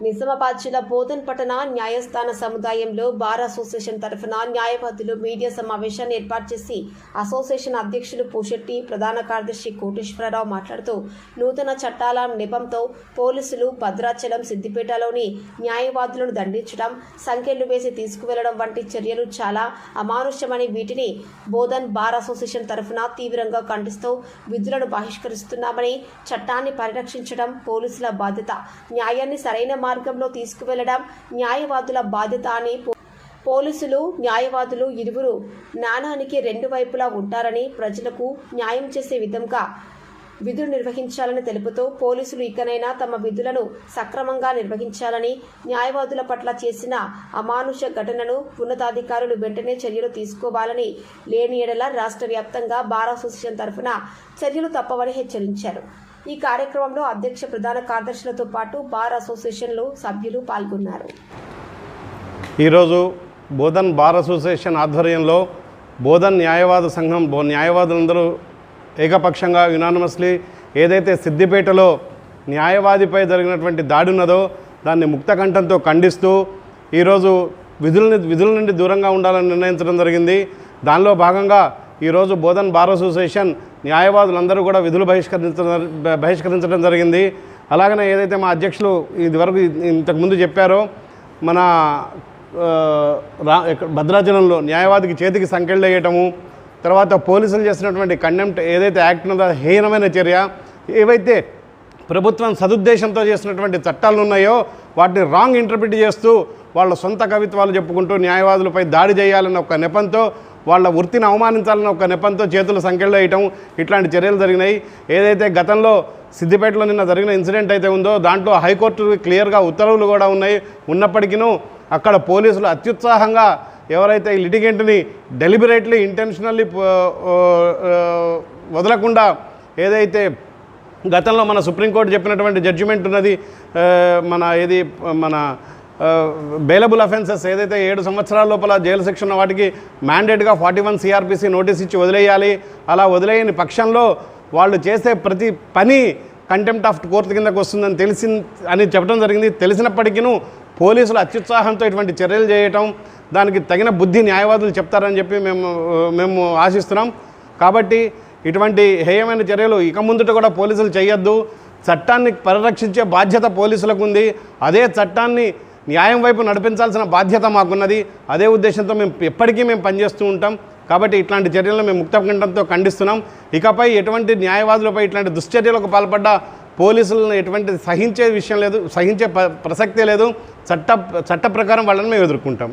నిజామాబాద్ జిల్లా బోధన్ పట్టణ న్యాయస్థాన సముదాయంలో bar association తరఫున న్యాయవాదులు మీడియా సమావేశాన్ని ఏర్పాటు చేసి అసోసియేషన్ అధ్యక్షులు పూషెట్టి ప్రధాన కార్యదర్శి కోటేశ్వరరావు మాట్లాడుతూ నూతన చట్టాల నెపంతో పోలీసులు భద్రాచలం సిద్దిపేటలోని న్యాయవాదులను దండించడం సంఖ్యలు వేసి తీసుకువెళ్ళడం వంటి చర్యలు చాలా అమానుష్యమని వీటిని బోధన్ బార్ అసోసియేషన్ తరఫున తీవ్రంగా ఖండిస్తూ విధులను బహిష్కరిస్తున్నామని చట్టాన్ని పరిరక్షించడం పోలీసుల బాధ్యత. న్యాయాన్ని సరైన మార్గంలో తీసుకువెళ్ళడం న్యాయవాదుల బాధ్యత అని పో- పోలీసులు న్యాయవాదులు ఇరువురు నాణానికి రెండు వైపులా ఉంటారని ప్రజలకు న్యాయం చేసే విధంగా విధులు నిర్వహించాలని తెలుపుతూ పోలీసులు ఇకనైనా తమ విధులను సక్రమంగా నిర్వహించాలని న్యాయవాదుల పట్ల చేసిన అమానుష ఘటనను ఉన్నతాధికారులు వెంటనే చర్యలు తీసుకోవాలని లేని ఎడల రాష్ట్ర వ్యాప్తంగా బార్ అసోసియేషన్ తరఫున చర్యలు తప్పవని హెచ్చరించారు. ఈ కార్యక్రమంలో అధ్యక్ష ప్రధాన కార్యదర్శులతో పాటు బార్ అసోసియేషన్లు సభ్యులు పాల్గొన్నారు. ఈరోజు బోధన్ బార్ అసోసియేషన్ ఆధ్వర్యంలో బోధన్ న్యాయవాద సంఘం బో న్యాయవాదులందరూ ఏకపక్షంగా యునానమస్లీ ఏదైతే సిద్దిపేటలో న్యాయవాదిపై జరిగినటువంటి దాడి ఉన్నదో దాన్ని ముక్తకంఠంతో ఖండిస్తూ ఈరోజు విధులని విధుల నుండి దూరంగా ఉండాలని నిర్ణయించడం జరిగింది. దానిలో భాగంగా ఈరోజు బోధన్ బార్ అసోసియేషన్ న్యాయవాదులందరూ కూడా విధులు బహిష్కరించడం బహిష్కరించడం జరిగింది. అలాగనే ఏదైతే మా అధ్యక్షులు ఇదివరకు ఇంతకుముందు చెప్పారో మన రా భద్రాచలంలో న్యాయవాదికి చేతికి సంకెళ్ళు వేయటము తర్వాత పోలీసులు చేసినటువంటి కండెంప్ట్ ఏదైతే యాక్ట్ ఉన్నదో హీనమైన చర్య. ఏవైతే ప్రభుత్వం సదుద్దేశంతో చేసినటువంటి చట్టాలు ఉన్నాయో వాటిని రాంగ్ ఇంటర్ప్రిట్ చేస్తూ వాళ్ళ సొంత కవిత్వాలు చెప్పుకుంటూ న్యాయవాదులపై దాడి చేయాలన్న ఒక నెపంతో వాళ్ళ వృత్తిని అవమానించాలని ఒక నెపంతో చేతులు సంఖ్యలో వేయటం ఇట్లాంటి చర్యలు జరిగినాయి. ఏదైతే గతంలో సిద్దిపేటలో నిన్న జరిగిన ఇన్సిడెంట్ అయితే ఉందో దాంట్లో హైకోర్టు క్లియర్గా ఉత్తర్వులు కూడా ఉన్నాయి. ఉన్నప్పటికీ అక్కడ పోలీసులు అత్యుత్సాహంగా ఎవరైతే ఈ లిటిగెంట్ని డెలిబరేట్లీ ఇంటెన్షనల్లీ వదలకుండా ఏదైతే గతంలో మన సుప్రీంకోర్టు చెప్పినటువంటి జడ్జిమెంట్ ఉన్నది మన ఏది మన బెయిలబుల్ అఫెన్సెస్ ఏదైతే ఏడు సంవత్సరాల లోపల జైలు శిక్ష ఉన్న వాటికి మ్యాండేట్గా ఫార్టీ వన్ సిఆర్పిసి నోటీస్ ఇచ్చి వదిలేయాలి. అలా వదిలేయని పక్షంలో వాళ్ళు చేసే ప్రతి పని కంటెంప్ట్ ఆఫ్ కోర్టు కిందకు వస్తుందని తెలిసి అని చెప్పడం జరిగింది. తెలిసినప్పటికీ పోలీసులు అత్యుత్సాహంతో ఇటువంటి చర్యలు చేయటం దానికి తగిన బుద్ధి న్యాయవాదులు చెప్తారని చెప్పి మేము మేము ఆశిస్తున్నాం. కాబట్టి ఇటువంటి హేయమైన చర్యలు ఇక ముందుట కూడా పోలీసులు చేయొద్దు. చట్టాన్ని పరిరక్షించే బాధ్యత పోలీసులకు ఉంది. అదే చట్టాన్ని న్యాయం వైపు నడిపించాల్సిన బాధ్యత మాకున్నది. అదే ఉద్దేశంతో మేము ఎప్పటికీ మేము పనిచేస్తూ ఉంటాం. కాబట్టి ఇట్లాంటి చర్యలను మేము ముక్తకంఠంతో ఖండిస్తున్నాం. ఇకపై ఎటువంటి న్యాయవాదులపై ఇట్లాంటి దుశ్చర్యలకు పాల్పడ్డ పోలీసులను ఎటువంటి సహించే విషయం లేదు సహించే ప్రసక్తే లేదు. చట్ట చట్ట ప్రకారం వాళ్ళని మేము ఎదుర్కొంటాం.